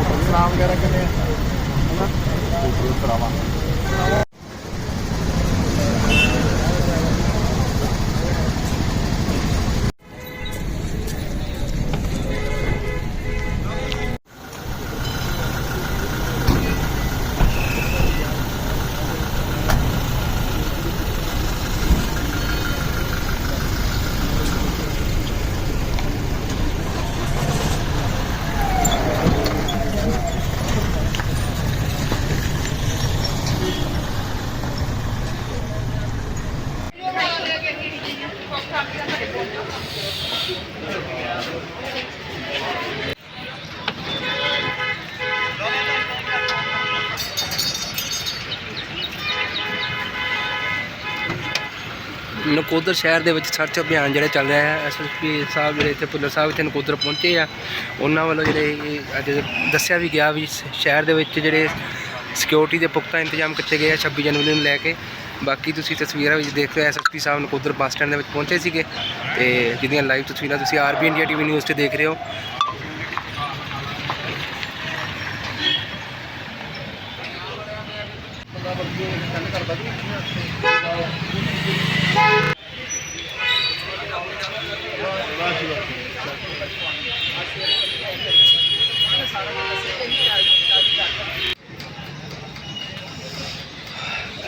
Hotel ਦੇ ਨਾਮ ਵਗੈਰਾ ਕਿੰਨੇ ਆ? ਹੋਟਲ ਸਰਾਵਾ ਨਕੋਦਰ ਸ਼ਹਿਰ ਦੇ ਵਿੱਚ ਸਰਚ ਅਭਿਆਨ ਜਿਹੜਾ ਚੱਲ ਰਿਹਾ ਹੈ ਐਸਐਸਪੀ ਸਾਹਿਬ ਜਿਹੜੇ ਇੱਥੇ ਭੁੱਲਰ ਸਾਹਿਬ ਇੱਥੇ ਨਕੋਦਰ ਪਹੁੰਚੇ ਆ, ਉਹਨਾਂ ਵੱਲੋਂ ਜਿਹੜੇ ਇਹ ਅੱਜ ਦੱਸਿਆ ਵੀ ਗਿਆ ਵੀ ਸ਼ਹਿਰ ਦੇ ਵਿੱਚ ਜਿਹੜੇ ਸਿਕਿਉਰਿਟੀ ਦੇ ਪੁਖਤਾ ਇੰਤਜ਼ਾਮ ਕੀਤੇ ਗਏ ਆ 26 ਜਨਵਰੀ ਨੂੰ ਲੈ ਕੇ। ਬਾਕੀ ਤੁਸੀਂ ਤਸਵੀਰਾਂ ਵਿੱਚ ਦੇਖ ਰਹੇ ਹੋ ਐਸਐਸਪੀ ਸਾਹਿਬ ਨਕੋਦਰ ਬੱਸ ਸਟੈਂਡ ਦੇ ਵਿੱਚ ਪਹੁੰਚੇ ਸੀਗੇ ਤੇ ਜਿਹਦੀਆਂ ਲਾਈਵ ਤਸਵੀਰਾਂ ਤੁਸੀਂ ਆਰਬੀ ਇੰਡੀਆ ਟੀਵੀ ਨਿਊਜ਼ ਤੇ ਦੇਖ ਰਹੇ ਹੋ। ਬੰਦਾ ਵਰਗੀ ਗੱਲ ਕਰਦਾ ਜੀ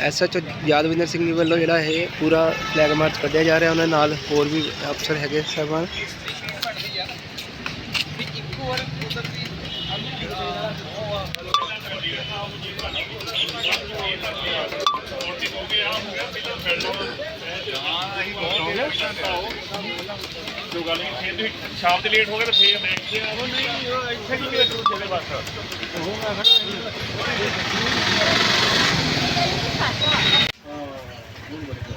ਐਸਐਚਓ ਯਾਦਵਿੰਦਰ ਸਿੰਘ ਜੀ ਵੱਲੋਂ ਜਿਹੜਾ ਇਹ ਪੂਰਾ ਫਲੈਗ ਮਾਰਚ ਕੱਢਿਆ ਜਾ ਰਿਹਾ ਉਹਨਾਂ ਨਾਲ ਹੋਰ ਵੀ ਅਫਸਰ ਹੈਗੇ ਸਾਹਿਬਾਨ। ਜੋ ਗੱਲ ਨਹੀਂ ਫੇਰ ਤੁਸੀਂ ਸ਼ਾਮ ਦੇ ਲੇਟ ਹੋ ਗਏ ਤਾਂ ਫੇਰ ਮੈਂ ਇੱਥੇ ਆਵਾਂ ਨਹੀਂ ਉਹ ਇੱਥੇ ਕੀ ਲੇਟ ਹੋ ਚਲੇ ਬਸ ਉਹ ਮੈਂ 어, 모르겠어.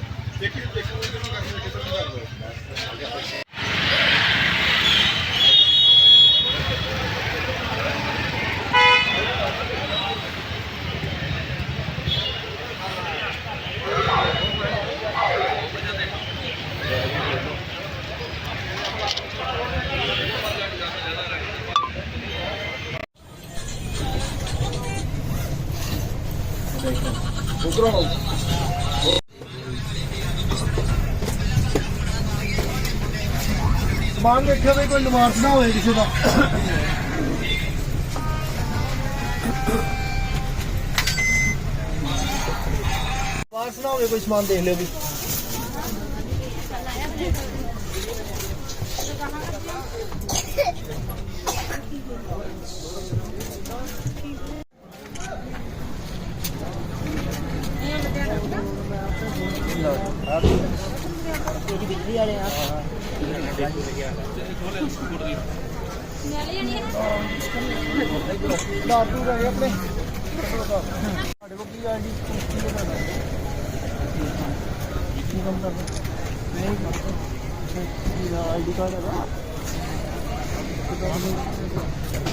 ਸਮਾਨ ਦੇਖਿਆ ਵੀ ਕੋਈ ਨਿਵਾਰਸ ਨਾ ਹੋਏ ਕਿਸੇ ਦਾ। ਨਿਵਾਰਸ ਨਾ ਹੋਵੇ ਕੋਈ ਸਮਾਨ ਦੇਖ ਲਿਓ ਵੀ। ਲਾਟੂ ਰਹੇ ਆਪਣੇ। ਸਾਡੇ ਕੋਲ ਕੀ ਆ ਜੀ? ਕੀ ਕਰਦਾ ਕੀ ਕੰਮ ਕਰਦਾ? ਨਹੀਂ ਕਰਦਾ। ਕੀ ਆਈਡੀ ਕਾਰਡ ਹੈਗਾ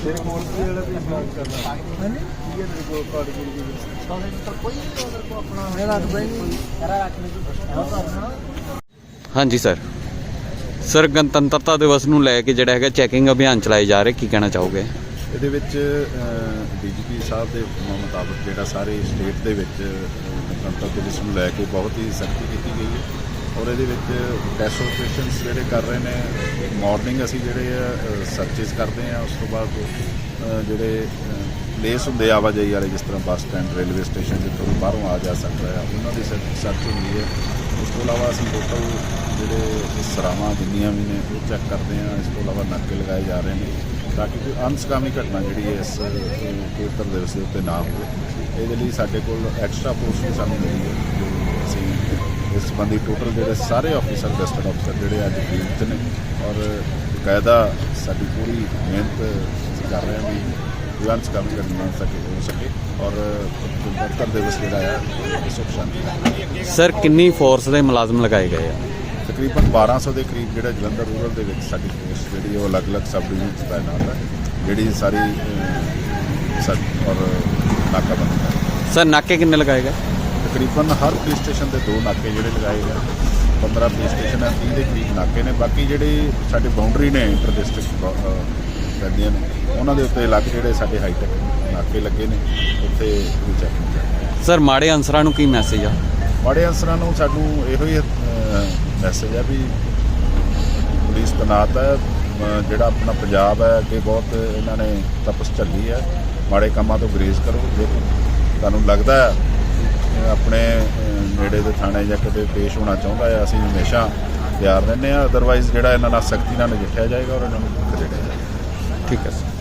ਤੇਰੇ ਕੋਲ ਕੀ ਜਿਹੜਾ ਵੀ ਬਲੌਕ ਕਰਦਾ? ਹੈ ਕੀ ਹੈ ਤੇਰੇ ਕੋਲ ਕਾਰਡ ਗੁਰੂ ਜੀ ਸਾਰੇ ਤਾਂ ਕੋਈ ਨਹੀਂ ਉਹਦੇ ਕੋਲ ਆਪਣਾ। ਮੇਰਾ ਰੱਖ ਬਈ ਕਰਾ ਰੱਖ ਲਈ ਹਾਂਜੀ, ਸਰ। ਸਰ, ਗਣਤੰਤਰਤਾ ਦਿਵਸ ਨੂੰ ਲੈ ਕੇ ਜਿਹੜਾ ਹੈਗਾ ਚੈਕਿੰਗ ਅਭਿਆਨ ਚਲਾਏ ਜਾ ਰਹੇ, ਕੀ ਕਹਿਣਾ ਚਾਹੋਗੇ? ਇਹਦੇ ਵਿੱਚ ਡੀਜੀਪੀ ਸਾਹਿਬ ਦੇ ਹੁਕਮਾਂ ਮੁਤਾਬਕ ਜਿਹੜਾ ਸਾਰੇ ਸਟੇਟ ਦੇ ਵਿੱਚ ਗਣਤੰਤਰ ਦਿਵਸ ਨੂੰ ਲੈ ਕੇ ਬਹੁਤ ਹੀ ਸਖਤੀ ਕੀਤੀ ਗਈ ਹੈ। ਔਰ ਇਹਦੇ ਵਿੱਚ ਟੈਸਟ ਆਪਰੇਸ਼ਨਸ ਜਿਹੜੇ ਕਰ ਰਹੇ ਨੇ ਮਾਰਨਿੰਗ ਅਸੀਂ ਜਿਹੜੇ ਆ ਸਰਚੇਸ ਕਰਦੇ ਆ ਉਸ ਤੋਂ ਬਾਅਦ ਜਿਹੜੇ ਪਲੇਸ ਹੁੰਦੇ ਆਵਾਜਾਈ ਵਾਲੇ, ਜਿਸ ਤਰ੍ਹਾਂ ਬੱਸ ਸਟੈਂਡ, ਰੇਲਵੇ ਸਟੇਸ਼ਨ, ਜਿੱਥੋਂ ਬਾਹਰੋਂ ਆ ਜਾ ਸਕਦਾ ਹੈ, ਉਹਨਾਂ ਦੀ ਸਰਚ ਹੁੰਦੀ ਹੈ। ਇਸ ਤੋਂ ਇਲਾਵਾ ਅਸੀਂ ਟੋਟਲ ਜਿਹੜੇ ਸਰਾਵਾਂ ਜਿੰਨੀਆਂ ਵੀ ਨੇ, ਉਹ ਚੈੱਕ ਕਰਦੇ ਆ ਇਸ ਤੋਂ ਇਲਾਵਾ ਨਾਕੇ ਲਗਾਏ ਜਾ ਰਹੇ ਨੇ ਤਾਂ ਕਿ ਕੋਈ ਅਨਸਕਾਮੀ ਘਟਨਾ ਜਿਹੜੀ ਹੈ ਇਸ ਪਵਿੱਤਰ ਦਿਵਸ ਦੇ ਉੱਤੇ ਨਾ ਹੋਵੇ। ਇਹਦੇ ਲਈ ਸਾਡੇ ਕੋਲ ਐਕਸਟਰਾ ਫੋਰਸ ਵੀ ਸਾਨੂੰ ਮਿਲੀ ਹੈ, ਜੋ ਅਸੀਂ ਇਸ ਸੰਬੰਧੀ ਟੋਟਲ ਜਿਹੜੇ ਸਾਰੇ ਆਫੀਸਰ ਗਸਟਡ ਆਫੀਸਰ ਜਿਹੜੇ ਅੱਜ ਫੀਲਡ 'ਚ ਨੇ ਔਰ ਬਕਾਇਦਾ ਸਾਡੀ ਪੂਰੀ ਮਿਹਨਤ ਅਸੀਂ ਕਰ ਰਹੇ ਹਾਂ ਵੀ ਕੋਈ ਅਨਸਕਾਮੀ ਘਟਨਾ ਨਾ ਸਕੇ ਹੋ ਸਕੇ ਔਰ ਪਵਿੱਤਰ ਦਿਵਸ ਜਿਹੜਾ ਆ ਸੁਖ ਸ਼ਾਂਤੀ ਸਰ ਕਿੰਨੀ ਫੋਰਸ ਦੇ ਮੁਲਾਜ਼ਮ ਲਗਾਏ ਗਏ ਆ? ਤਕਰੀਬਨ 1200 ਦੇ ਕਰੀਬ ਜਿਹੜਾ ਜਲੰਧਰ ਰੂਰਲ ਦੇ ਵਿੱਚ ਸਾਡੀ ਫੋਰਸ ਜਿਹੜੀ ਉਹ ਅਲੱਗ-ਅਲੱਗ ਸਬ ਡਿਵੀਜ਼ਨ ਚ ਤਾਇਨਾਤ ਹੈ ਜਿਹੜੀ ਸਾਰੀ ਸਰ ਔਰ ਨਾਕਾਬੰਦੀ ਹੈ ਸਰ ਨਾਕੇ ਕਿੰਨੇ ਲਗਾਏ ਗਏ? ਤਕਰੀਬਨ ਹਰ ਪੁਲਿਸ ਸਟੇਸ਼ਨ ਤੇ ਦੋ ਨਾਕੇ ਜਿਹੜੇ ਲਗਾਏ ਗਏ। 15 ਪੁਲਿਸ ਸਟੇਸ਼ਨ ਹੈ 30 ਦੇ ਕਰੀਬ ਨਾਕੇ ਨੇ। ਬਾਕੀ ਜਿਹੜੇ ਸਾਡੇ ਬਾਉਂਡਰੀ ਨੇ ਇੰਟਰ ਡਿਸਟ੍ਰਿਕਟ ਪੈਂਦੀਆਂ ਨੇ ਉਹਨਾਂ ਦੇ ਉੱਤੇ ਅਲੱਗ ਜਿਹੜੇ ਸਾਡੇ ਹਾਈਟੈਕ ਨਾਕੇ ਲੱਗੇ ਨੇ ਉੱਥੇ ਵੀ ਚੈਕਿੰਗ ਚੱਲ ਸਰ ਮਾੜੇ ਅਨਸਰਾਂ ਨੂੰ ਕੀ ਮੈਸੇਜ ਆ? ਮਾੜੇ ਅਨਸਰਾਂ ਨੂੰ ਸਾਨੂੰ ਇਹੋ ਹੀ ਮੈਸੇਜ ਹੈ ਵੀ ਪੁਲਿਸ ਤਨਾਤ ਹੈ ਜਿਹੜਾ ਆਪਣਾ ਪੰਜਾਬ ਹੈ ਅੱਗੇ ਬਹੁਤ ਇਹਨਾਂ ਨੇ ਤਪਸ ਝੱਲੀ ਹੈ। ਮਾੜੇ ਕੰਮਾਂ ਤੋਂ ਗਰੇਜ਼ ਕਰੋ ਜੇ ਤੁਹਾਨੂੰ ਲੱਗਦਾ ਹੈ ਆਪਣੇ ਨੇੜੇ ਦੇ ਥਾਣੇ ਜਾਂ ਕਿਤੇ ਪੇਸ਼ ਹੋਣਾ ਚਾਹੁੰਦਾ ਹੈ ਅਸੀਂ ਹਮੇਸ਼ਾ ਤਿਆਰ ਰਹਿੰਦੇ ਹਾਂ। ਅਦਰਵਾਈਜ਼ ਜਿਹੜਾ ਇਹਨਾਂ ਨਾਲ ਸਖਤੀ ਨਾਲ ਨਜਿੱਠਿਆ ਜਾਏਗਾ ਔਰ ਇਹਨਾਂ ਨੂੰ ਖਦੇੜਿਆ ਜਾਏਗਾ। ਠੀਕ ਹੈ ਸਰ